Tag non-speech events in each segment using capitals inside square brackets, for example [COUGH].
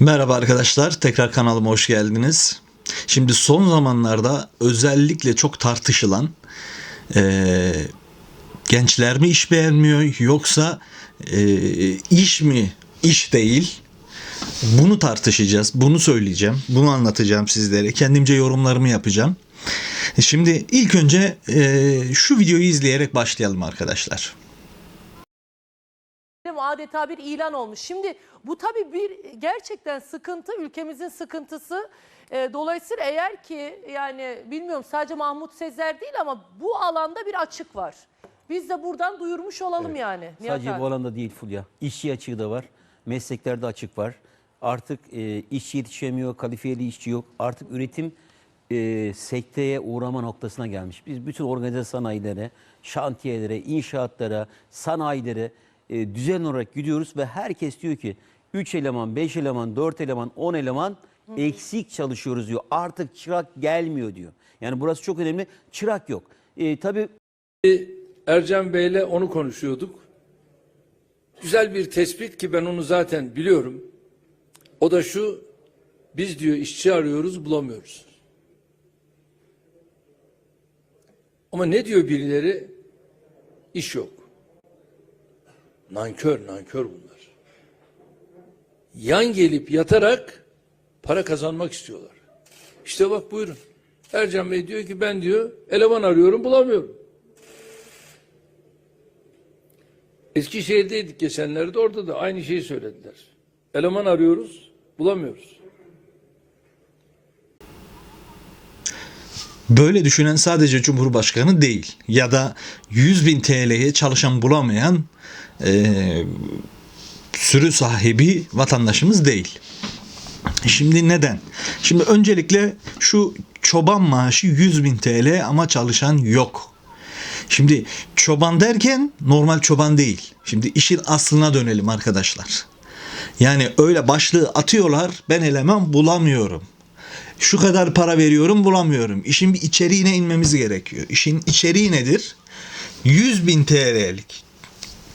Merhaba arkadaşlar, tekrar kanalıma hoş geldiniz. Şimdi son zamanlarda özellikle çok tartışılan eee, gençler mi iş beğenmiyor yoksa eee, iş mi iş değil? Bunu tartışacağız, bunu söyleyeceğim, bunu anlatacağım sizlere. Kendimce yorumlarımı yapacağım. Şimdi ilk önce eee, şu videoyu izleyerek başlayalım arkadaşlar. Adeta bir ilan olmuş. Şimdi bu tabii bir gerçekten sıkıntı, ülkemizin sıkıntısı. Ee, dolayısıyla eğer ki yani bilmiyorum sadece Mahmut Sezer değil ama bu alanda bir açık var. Biz de buradan duyurmuş olalım yani. Nihat Sadece abi. bu alanda değil Fulya. İşçi açığı da var. Mesleklerde açık var. Artık e, işçi yetişemiyor, kalifiyeli işçi yok. Artık üretim e, sekteye uğrama noktasına gelmiş. Biz bütün organize sanayilere, şantiyelere, inşaatlara, sanayilere e, düzenli olarak gidiyoruz ve herkes diyor ki 3 eleman, 5 eleman, 4 eleman, 10 eleman eksik çalışıyoruz diyor. Artık çırak gelmiyor diyor. Yani burası çok önemli. Çırak yok. E, tabii Ercan Bey'le onu konuşuyorduk. Güzel bir tespit ki ben onu zaten biliyorum. O da şu, biz diyor işçi arıyoruz bulamıyoruz. Ama ne diyor birileri? İş yok. Nankör, nankör bunlar. Yan gelip yatarak para kazanmak istiyorlar. İşte bak buyurun. Ercan Bey diyor ki ben diyor eleman arıyorum bulamıyorum. Eskişehir'deydik geçenlerde orada da aynı şeyi söylediler. Eleman arıyoruz, bulamıyoruz. Böyle düşünen sadece Cumhurbaşkanı değil ya da 100 bin TL'ye çalışan bulamayan eee, sürü sahibi vatandaşımız değil. Şimdi neden? Şimdi öncelikle şu çoban maaşı 100 bin TL ama çalışan yok. Şimdi çoban derken normal çoban değil. Şimdi işin aslına dönelim arkadaşlar. Yani öyle başlığı atıyorlar ben eleman bulamıyorum. Şu kadar para veriyorum bulamıyorum. İşin bir içeriğine inmemiz gerekiyor. İşin içeriği nedir? 100 bin TL'lik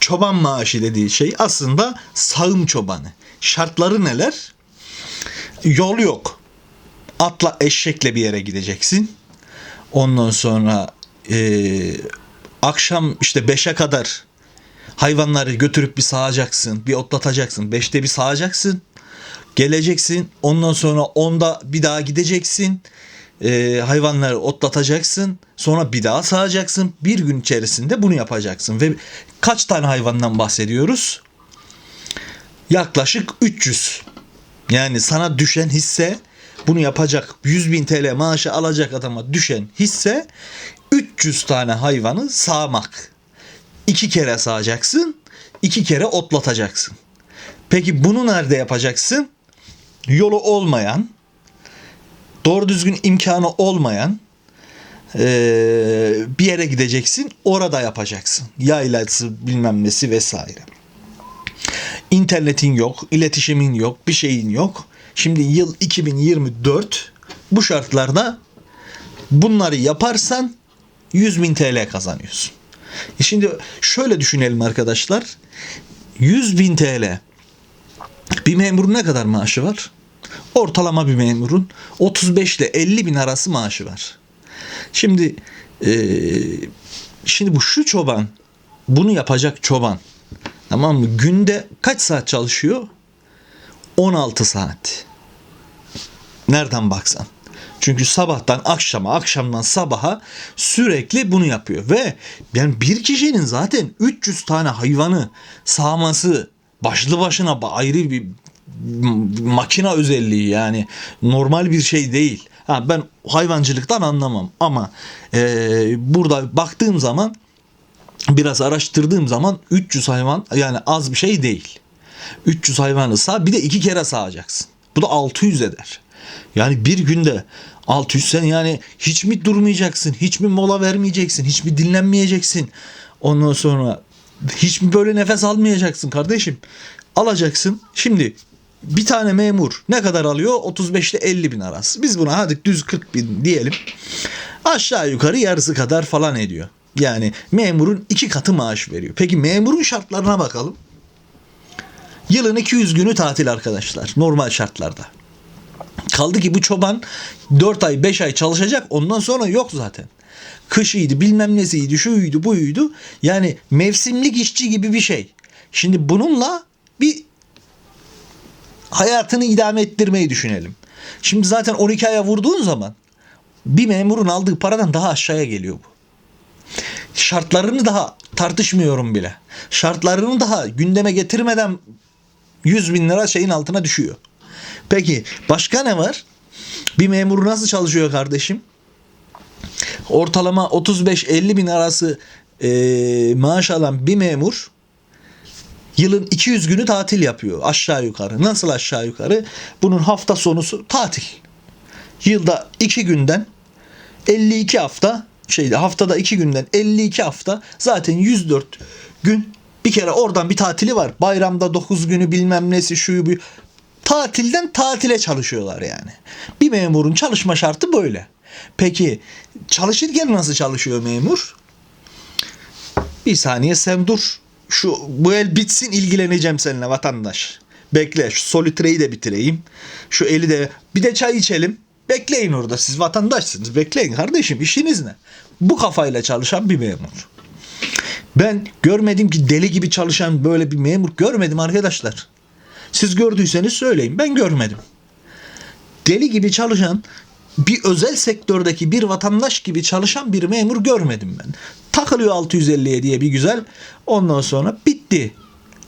çoban maaşı dediği şey aslında sağım çobanı. Şartları neler? Yol yok. Atla eşekle bir yere gideceksin. Ondan sonra eee, akşam işte 5'e kadar hayvanları götürüp bir sağacaksın, bir otlatacaksın. 5'te bir sağacaksın. Geleceksin. Ondan sonra onda bir daha gideceksin. Eee, hayvanları otlatacaksın. Sonra bir daha sağacaksın. Bir gün içerisinde bunu yapacaksın. Ve kaç tane hayvandan bahsediyoruz? Yaklaşık 300. Yani sana düşen hisse bunu yapacak 100 bin TL maaşı alacak adama düşen hisse 300 tane hayvanı sağmak. İki kere sağacaksın, iki kere otlatacaksın. Peki bunu nerede yapacaksın? Yolu olmayan, doğru düzgün imkanı olmayan eee, bir yere gideceksin, orada yapacaksın. Yaylası bilmem nesi vesaire. İnternetin yok, iletişimin yok, bir şeyin yok. Şimdi yıl 2024 bu şartlarda bunları yaparsan 100 bin TL kazanıyorsun. E şimdi şöyle düşünelim arkadaşlar. 100 bin TL bir memurun ne kadar maaşı var? Ortalama bir memurun 35 ile 50 bin arası maaşı var. Şimdi eee, şimdi bu şu çoban bunu yapacak çoban tamam mı? Günde kaç saat çalışıyor? 16 saat. Nereden baksan. Çünkü sabahtan akşama, akşamdan sabaha sürekli bunu yapıyor. Ve yani bir kişinin zaten 300 tane hayvanı sağması başlı başına ba- ayrı bir makina özelliği yani normal bir şey değil. Ha, ben hayvancılıktan anlamam ama eee, burada baktığım zaman biraz araştırdığım zaman 300 hayvan yani az bir şey değil. 300 hayvanı sağ bir de iki kere sağacaksın. Bu da 600 eder. Yani bir günde 600 sen yani hiç mi durmayacaksın? Hiç mi mola vermeyeceksin? Hiç mi dinlenmeyeceksin? Ondan sonra hiç mi böyle nefes almayacaksın kardeşim? Alacaksın. Şimdi bir tane memur ne kadar alıyor? 35 ile 50 bin arası. Biz buna hadi düz 40 bin diyelim. Aşağı yukarı yarısı kadar falan ediyor. Yani memurun iki katı maaş veriyor. Peki memurun şartlarına bakalım. Yılın 200 günü tatil arkadaşlar normal şartlarda. Kaldı ki bu çoban 4 ay 5 ay çalışacak ondan sonra yok zaten. Kışıydı bilmem nesiydi şuydu buydu. Yani mevsimlik işçi gibi bir şey. Şimdi bununla bir hayatını idame ettirmeyi düşünelim. Şimdi zaten 12 aya vurduğun zaman bir memurun aldığı paradan daha aşağıya geliyor bu. Şartlarını daha tartışmıyorum bile. Şartlarını daha gündeme getirmeden 100 bin lira şeyin altına düşüyor. Peki başka ne var? Bir memur nasıl çalışıyor kardeşim? Ortalama 35-50 bin arası eee, maaş alan bir memur yılın 200 günü tatil yapıyor aşağı yukarı. Nasıl aşağı yukarı? Bunun hafta sonusu tatil. Yılda 2 günden 52 hafta şeyde haftada 2 günden 52 hafta zaten 104 gün bir kere oradan bir tatili var. Bayramda 9 günü bilmem nesi şu bu. Tatilden tatile çalışıyorlar yani. Bir memurun çalışma şartı böyle. Peki çalışırken nasıl çalışıyor memur? Bir saniye sen dur. Şu bu el bitsin ilgileneceğim seninle vatandaş. Bekle şu solitreyi de bitireyim. Şu eli de bir de çay içelim. Bekleyin orada siz vatandaşsınız. Bekleyin kardeşim işiniz ne? Bu kafayla çalışan bir memur. Ben görmedim ki deli gibi çalışan böyle bir memur görmedim arkadaşlar. Siz gördüyseniz söyleyin. Ben görmedim. Deli gibi çalışan bir özel sektördeki bir vatandaş gibi çalışan bir memur görmedim ben. Takılıyor 650'ye diye bir güzel. Ondan sonra bitti.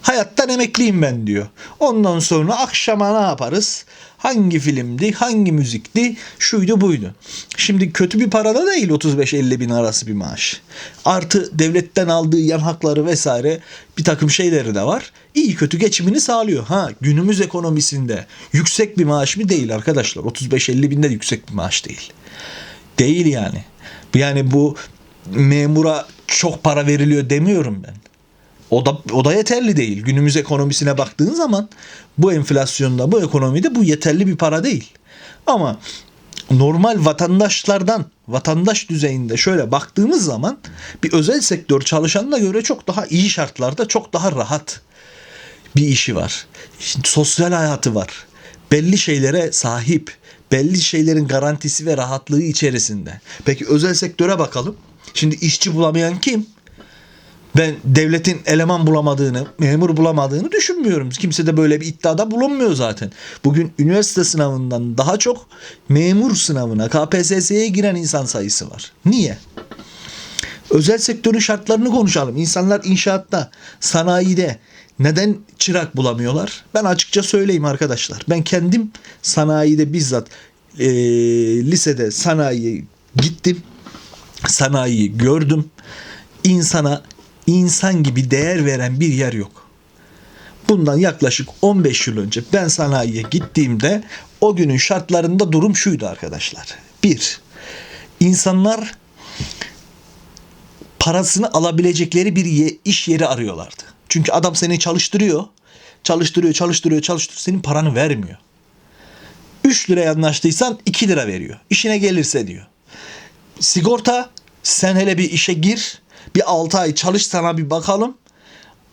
Hayattan emekliyim ben diyor. Ondan sonra akşama ne yaparız? Hangi filmdi, hangi müzikti, şuydu buydu. Şimdi kötü bir parada değil 35-50 bin arası bir maaş. Artı devletten aldığı yan hakları vesaire bir takım şeyleri de var. İyi kötü geçimini sağlıyor. Ha günümüz ekonomisinde yüksek bir maaş mı değil arkadaşlar. 35-50 binde yüksek bir maaş değil. Değil yani. Yani bu memura çok para veriliyor demiyorum ben. O da, o da yeterli değil. Günümüz ekonomisine baktığın zaman bu enflasyonda, bu ekonomide bu yeterli bir para değil. Ama normal vatandaşlardan, vatandaş düzeyinde şöyle baktığımız zaman bir özel sektör çalışanına göre çok daha iyi şartlarda, çok daha rahat bir işi var. Sosyal hayatı var. Belli şeylere sahip. Belli şeylerin garantisi ve rahatlığı içerisinde. Peki özel sektöre bakalım. Şimdi işçi bulamayan kim? Ben devletin eleman bulamadığını, memur bulamadığını düşünmüyorum. Kimse de böyle bir iddiada bulunmuyor zaten. Bugün üniversite sınavından daha çok memur sınavına, KPSS'ye giren insan sayısı var. Niye? Özel sektörün şartlarını konuşalım. İnsanlar inşaatta, sanayide neden çırak bulamıyorlar? Ben açıkça söyleyeyim arkadaşlar. Ben kendim sanayide bizzat e, lisede sanayiye gittim. Sanayiyi gördüm. İnsana insan gibi değer veren bir yer yok. Bundan yaklaşık 15 yıl önce ben sanayiye gittiğimde o günün şartlarında durum şuydu arkadaşlar. Bir, insanlar parasını alabilecekleri bir iş yeri arıyorlardı. Çünkü adam seni çalıştırıyor, çalıştırıyor, çalıştırıyor, çalıştırıyor. Senin paranı vermiyor. 3 liraya anlaştıysan 2 lira veriyor. İşine gelirse diyor. Sigorta sen hele bir işe gir. Bir 6 ay çalış sana bir bakalım.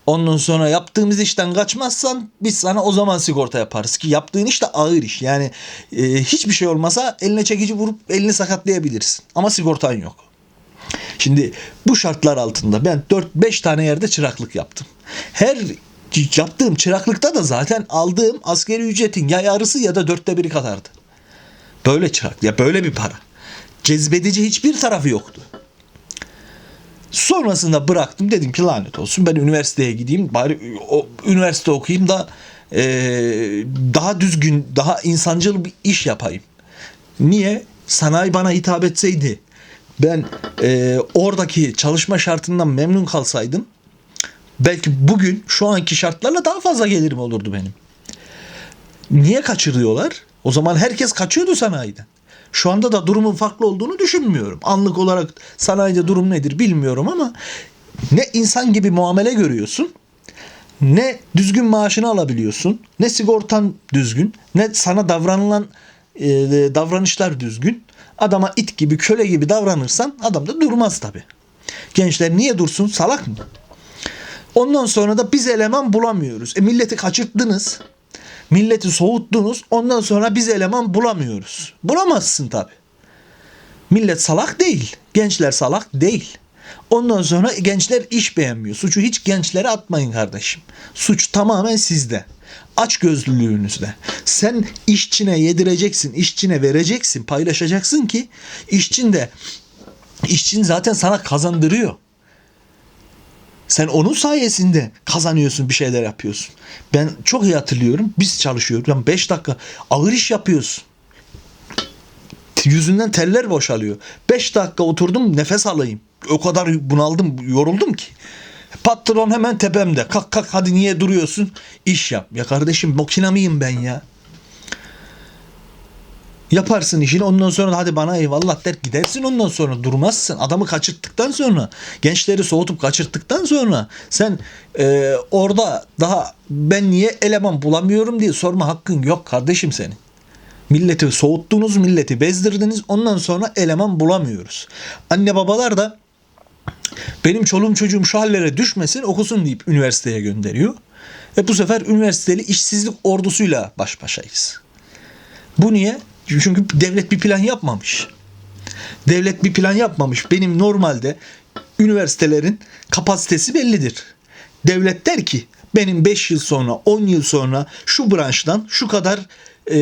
Ondan sonra yaptığımız işten kaçmazsan biz sana o zaman sigorta yaparız ki yaptığın iş de ağır iş. Yani e, hiçbir şey olmasa eline çekici vurup elini sakatlayabilirsin. Ama sigortan yok. Şimdi bu şartlar altında ben 4-5 tane yerde çıraklık yaptım. Her yaptığım çıraklıkta da zaten aldığım askeri ücretin ya yarısı ya da dörtte biri kadardı. Böyle çırak ya böyle bir para. Cezbedici hiçbir tarafı yoktu. Sonrasında bıraktım dedim ki lanet olsun ben üniversiteye gideyim bari o üniversite okuyayım da e, daha düzgün daha insancıl bir iş yapayım. Niye? Sanayi bana hitap etseydi ben e, oradaki çalışma şartından memnun kalsaydım belki bugün şu anki şartlarla daha fazla gelirim olurdu benim. Niye kaçırıyorlar? O zaman herkes kaçıyordu sanayiden. Şu anda da durumun farklı olduğunu düşünmüyorum. Anlık olarak sanayide durum nedir bilmiyorum ama ne insan gibi muamele görüyorsun, ne düzgün maaşını alabiliyorsun, ne sigortan düzgün, ne sana davranılan e, davranışlar düzgün. Adama it gibi, köle gibi davranırsan adam da durmaz tabii. Gençler niye dursun? Salak mı? Ondan sonra da biz eleman bulamıyoruz. E milleti kaçırttınız. Milleti soğuttunuz. Ondan sonra biz eleman bulamıyoruz. Bulamazsın tabi. Millet salak değil. Gençler salak değil. Ondan sonra gençler iş beğenmiyor. Suçu hiç gençlere atmayın kardeşim. Suç tamamen sizde. Aç gözlülüğünüzde. Sen işçine yedireceksin, işçine vereceksin, paylaşacaksın ki işçin de işçin zaten sana kazandırıyor. Sen onun sayesinde kazanıyorsun, bir şeyler yapıyorsun. Ben çok iyi hatırlıyorum. Biz çalışıyoruz. Yani 5 dakika ağır iş yapıyorsun. Yüzünden teller boşalıyor. 5 dakika oturdum nefes alayım. O kadar bunaldım, yoruldum ki. Patron hemen tepemde. Kalk kalk hadi niye duruyorsun? İş yap. Ya kardeşim makina mıyım ben ya? Yaparsın işini ondan sonra hadi bana eyvallah der gidersin ondan sonra durmazsın. Adamı kaçırttıktan sonra gençleri soğutup kaçırttıktan sonra sen e, orada daha ben niye eleman bulamıyorum diye sorma hakkın yok kardeşim senin. Milleti soğuttunuz, milleti bezdirdiniz. Ondan sonra eleman bulamıyoruz. Anne babalar da benim çoluğum çocuğum şu hallere düşmesin okusun deyip üniversiteye gönderiyor. E bu sefer üniversiteli işsizlik ordusuyla baş başayız. Bu niye? Çünkü devlet bir plan yapmamış. Devlet bir plan yapmamış. Benim normalde üniversitelerin kapasitesi bellidir. Devlet der ki benim 5 yıl sonra 10 yıl sonra şu branştan şu kadar e,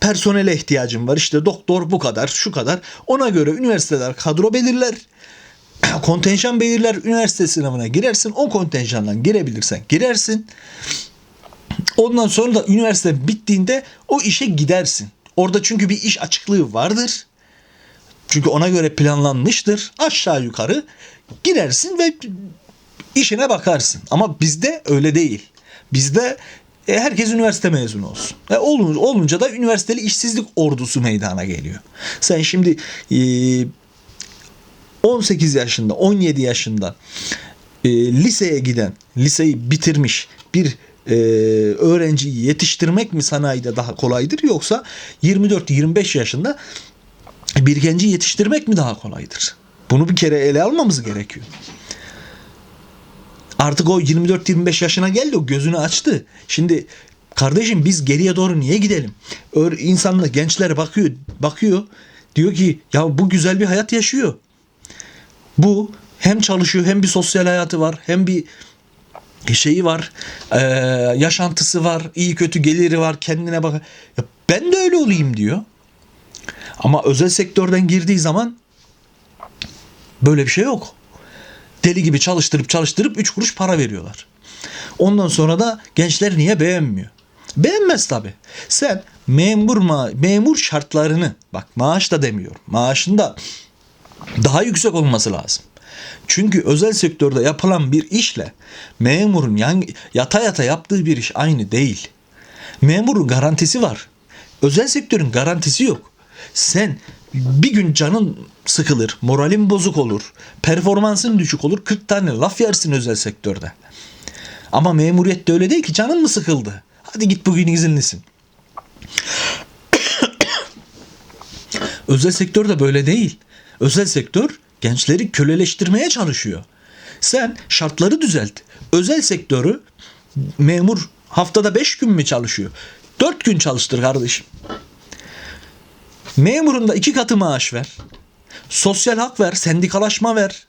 personele ihtiyacım var. İşte doktor bu kadar şu kadar. Ona göre üniversiteler kadro belirler. [CLEARS THROAT] Kontenjan belirler. Üniversite sınavına girersin. O kontenjandan girebilirsen girersin. Ondan sonra da üniversite bittiğinde o işe gidersin. Orada çünkü bir iş açıklığı vardır. Çünkü ona göre planlanmıştır. Aşağı yukarı girersin ve işine bakarsın. Ama bizde öyle değil. Bizde e, herkes üniversite mezunu olsun. E, olunca, olunca da üniversiteli işsizlik ordusu meydana geliyor. Sen şimdi e, 18 yaşında, 17 yaşında e, liseye giden, liseyi bitirmiş bir e, öğrenciyi yetiştirmek mi sanayide daha kolaydır yoksa 24-25 yaşında bir genci yetiştirmek mi daha kolaydır? Bunu bir kere ele almamız gerekiyor. Artık o 24-25 yaşına geldi o gözünü açtı. Şimdi kardeşim biz geriye doğru niye gidelim? İnsanlar gençler bakıyor bakıyor diyor ki ya bu güzel bir hayat yaşıyor. Bu hem çalışıyor hem bir sosyal hayatı var hem bir şeyi var e, yaşantısı var iyi kötü geliri var kendine bak. Ya ben de öyle olayım diyor. Ama özel sektörden girdiği zaman böyle bir şey yok. Deli gibi çalıştırıp çalıştırıp 3 kuruş para veriyorlar. Ondan sonra da gençler niye beğenmiyor? Beğenmez tabi sen memur ma memur şartlarını bak maaş da demiyorum maaşında daha yüksek olması lazım. Çünkü özel sektörde yapılan bir işle memurun yan, yata yata yaptığı bir iş aynı değil. Memurun garantisi var. Özel sektörün garantisi yok. Sen bir gün canın sıkılır, moralin bozuk olur, performansın düşük olur, 40 tane laf yersin özel sektörde. Ama memuriyette öyle değil ki canın mı sıkıldı? Hadi git bugün izinlisin. [COUGHS] Özel sektör de böyle değil. Özel sektör gençleri köleleştirmeye çalışıyor. Sen şartları düzelt. Özel sektörü memur haftada 5 gün mü çalışıyor? 4 gün çalıştır kardeşim. Memurun da iki katı maaş ver. Sosyal hak ver, sendikalaşma ver.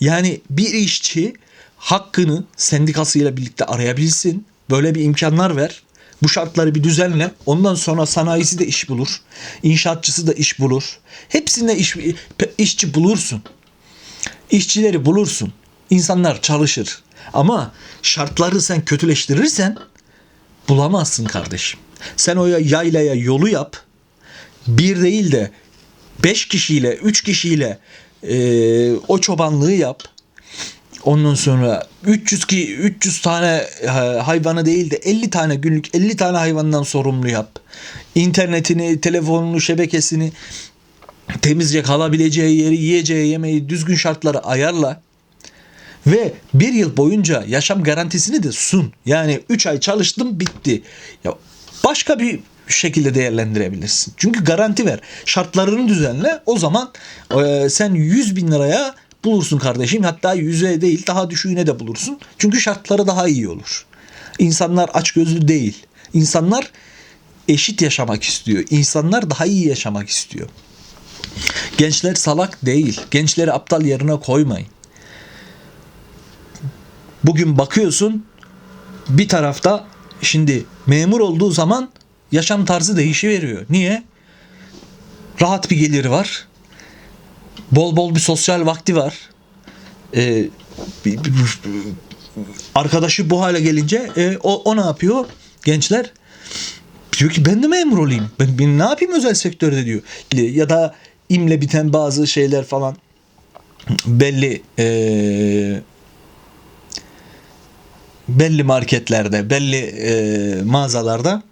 Yani bir işçi hakkını sendikasıyla birlikte arayabilsin. Böyle bir imkanlar ver. Bu şartları bir düzenle. Ondan sonra sanayisi de iş bulur. İnşaatçısı da iş bulur. Hepsinde iş, işçi bulursun. İşçileri bulursun. İnsanlar çalışır. Ama şartları sen kötüleştirirsen bulamazsın kardeşim. Sen o yaylaya yolu yap. Bir değil de beş kişiyle, üç kişiyle e, o çobanlığı yap. Ondan sonra 300 ki 300 tane e, hayvanı değil de 50 tane günlük 50 tane hayvandan sorumlu yap. İnternetini, telefonunu, şebekesini temizce kalabileceği yeri, yiyeceği yemeği, düzgün şartları ayarla. Ve bir yıl boyunca yaşam garantisini de sun. Yani 3 ay çalıştım bitti. Ya başka bir şekilde değerlendirebilirsin. Çünkü garanti ver. Şartlarını düzenle. O zaman e, sen 100 bin liraya bulursun kardeşim. Hatta yüze değil daha düşüğüne de bulursun. Çünkü şartları daha iyi olur. İnsanlar açgözlü değil. İnsanlar eşit yaşamak istiyor. İnsanlar daha iyi yaşamak istiyor. Gençler salak değil. Gençleri aptal yerine koymayın. Bugün bakıyorsun bir tarafta şimdi memur olduğu zaman yaşam tarzı değişiveriyor. Niye? Rahat bir geliri var. Bol bol bir sosyal vakti var. Ee, arkadaşı bu hale gelince e, o, o ne yapıyor? Gençler diyor ki ben de memur olayım. Ben, ben ne yapayım özel sektörde diyor. Ya da imle biten bazı şeyler falan belli eee belli marketlerde, belli eee, mağazalarda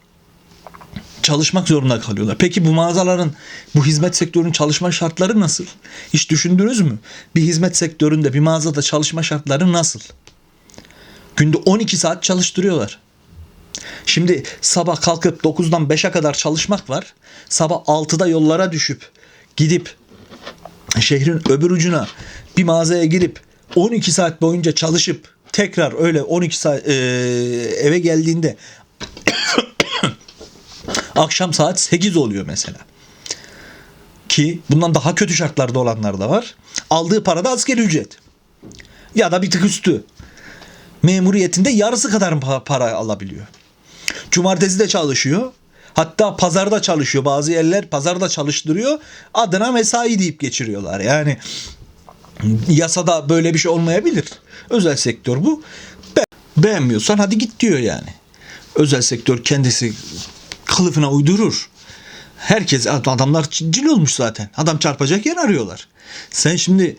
çalışmak zorunda kalıyorlar. Peki bu mağazaların, bu hizmet sektörünün çalışma şartları nasıl? Hiç düşündünüz mü? Bir hizmet sektöründe, bir mağazada çalışma şartları nasıl? Günde 12 saat çalıştırıyorlar. Şimdi sabah kalkıp 9'dan 5'e kadar çalışmak var. Sabah 6'da yollara düşüp gidip şehrin öbür ucuna bir mağazaya girip 12 saat boyunca çalışıp tekrar öyle 12 saat eee, eve geldiğinde akşam saat 8 oluyor mesela. Ki bundan daha kötü şartlarda olanlar da var. Aldığı para da asgari ücret. Ya da bir tık üstü. Memuriyetinde yarısı kadar pa- para alabiliyor. Cumartesi de çalışıyor. Hatta pazarda çalışıyor. Bazı yerler pazarda çalıştırıyor. Adına mesai deyip geçiriyorlar. Yani yasada böyle bir şey olmayabilir. Özel sektör bu. Be- beğenmiyorsan hadi git diyor yani. Özel sektör kendisi kılıfına uydurur. Herkes adamlar cin olmuş zaten. Adam çarpacak yer arıyorlar. Sen şimdi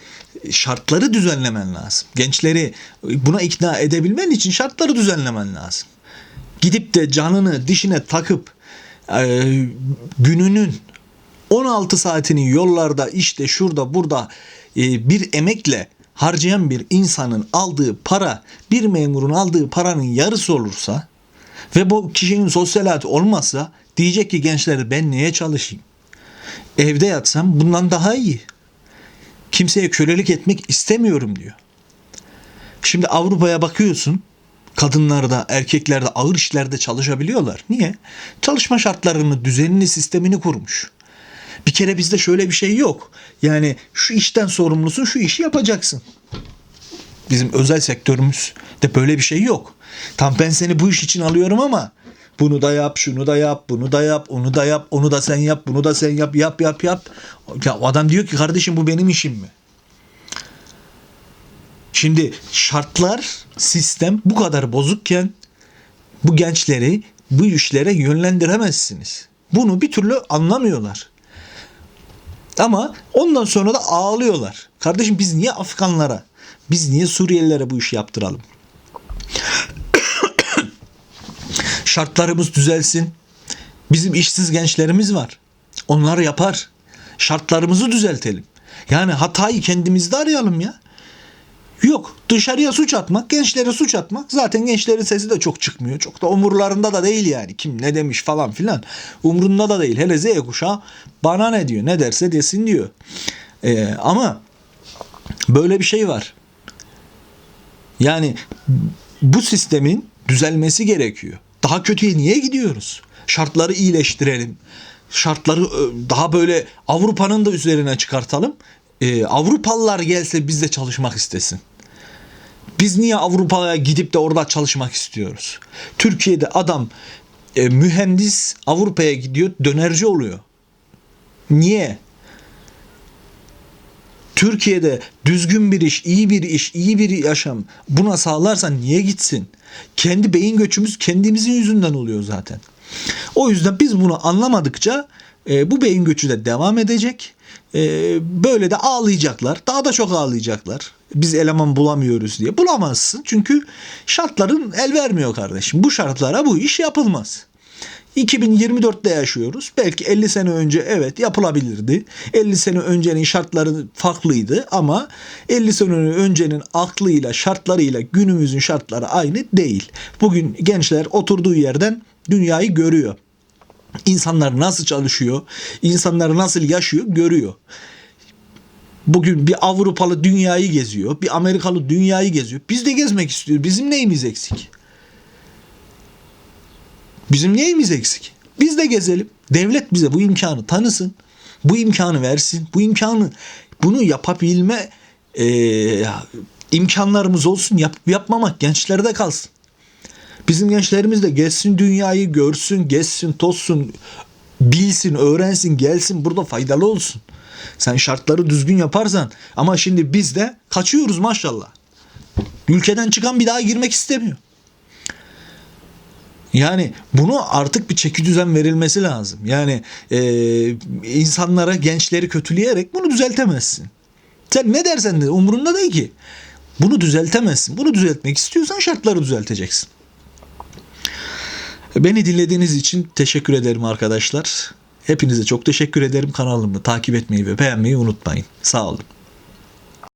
şartları düzenlemen lazım. Gençleri buna ikna edebilmen için şartları düzenlemen lazım. Gidip de canını dişine takıp e, gününün 16 saatini yollarda işte şurada burada e, bir emekle harcayan bir insanın aldığı para bir memurun aldığı paranın yarısı olursa ve bu kişinin sosyal hayatı olmazsa diyecek ki gençler ben niye çalışayım? Evde yatsam bundan daha iyi. Kimseye kölelik etmek istemiyorum diyor. Şimdi Avrupa'ya bakıyorsun. Kadınlar da erkekler de ağır işlerde çalışabiliyorlar. Niye? Çalışma şartlarını, düzenini, sistemini kurmuş. Bir kere bizde şöyle bir şey yok. Yani şu işten sorumlusun, şu işi yapacaksın. Bizim özel sektörümüz de böyle bir şey yok. Tam ben seni bu iş için alıyorum ama bunu da yap, şunu da yap, bunu da yap, onu da yap, onu da sen yap, bunu da sen yap, yap, yap, yap. Ya adam diyor ki kardeşim bu benim işim mi? Şimdi şartlar, sistem bu kadar bozukken bu gençleri bu işlere yönlendiremezsiniz. Bunu bir türlü anlamıyorlar. Ama ondan sonra da ağlıyorlar. Kardeşim biz niye Afganlara, biz niye Suriyelilere bu işi yaptıralım? Şartlarımız düzelsin. Bizim işsiz gençlerimiz var. Onlar yapar. Şartlarımızı düzeltelim. Yani hatayı kendimizde arayalım ya. Yok dışarıya suç atmak, gençlere suç atmak. Zaten gençlerin sesi de çok çıkmıyor. Çok da umurlarında da değil yani. Kim ne demiş falan filan. Umrunda da değil. Hele Z kuşağı bana ne diyor, ne derse desin diyor. Ee, ama böyle bir şey var. Yani bu sistemin düzelmesi gerekiyor. Daha kötüye niye gidiyoruz? Şartları iyileştirelim. Şartları e, daha böyle Avrupa'nın da üzerine çıkartalım. Ee, Avrupalılar gelse bizde çalışmak istesin. Biz niye Avrupa'ya gidip de orada çalışmak istiyoruz? Türkiye'de adam e, mühendis Avrupa'ya gidiyor dönerci oluyor. Niye? Türkiye'de düzgün bir iş, iyi bir iş, iyi bir yaşam buna sağlarsan niye gitsin? Kendi beyin göçümüz kendimizin yüzünden oluyor zaten. O yüzden biz bunu anlamadıkça e, bu beyin göçü de devam edecek. E, böyle de ağlayacaklar. Daha da çok ağlayacaklar. Biz eleman bulamıyoruz diye. Bulamazsın çünkü şartların el vermiyor kardeşim. Bu şartlara bu iş yapılmaz. 2024'te yaşıyoruz. Belki 50 sene önce evet yapılabilirdi. 50 sene öncenin şartları farklıydı ama 50 sene öncenin aklıyla şartlarıyla günümüzün şartları aynı değil. Bugün gençler oturduğu yerden dünyayı görüyor. İnsanlar nasıl çalışıyor, insanlar nasıl yaşıyor görüyor. Bugün bir Avrupalı dünyayı geziyor, bir Amerikalı dünyayı geziyor. Biz de gezmek istiyoruz. Bizim neyimiz eksik? Bizim neyimiz eksik? Biz de gezelim. Devlet bize bu imkanı tanısın. Bu imkanı versin. Bu imkanı bunu yapabilme eee, imkanlarımız olsun. Yap, yapmamak gençlerde kalsın. Bizim gençlerimiz de gezsin dünyayı görsün, gezsin, tozsun, bilsin, öğrensin, gelsin burada faydalı olsun. Sen şartları düzgün yaparsan ama şimdi biz de kaçıyoruz maşallah. Ülkeden çıkan bir daha girmek istemiyor. Yani bunu artık bir çeki düzen verilmesi lazım. Yani e, insanlara, gençleri kötüleyerek bunu düzeltemezsin. Sen ne dersen de umurunda değil ki. Bunu düzeltemezsin. Bunu düzeltmek istiyorsan şartları düzelteceksin. Beni dinlediğiniz için teşekkür ederim arkadaşlar. Hepinize çok teşekkür ederim. Kanalımı takip etmeyi ve beğenmeyi unutmayın. Sağ olun.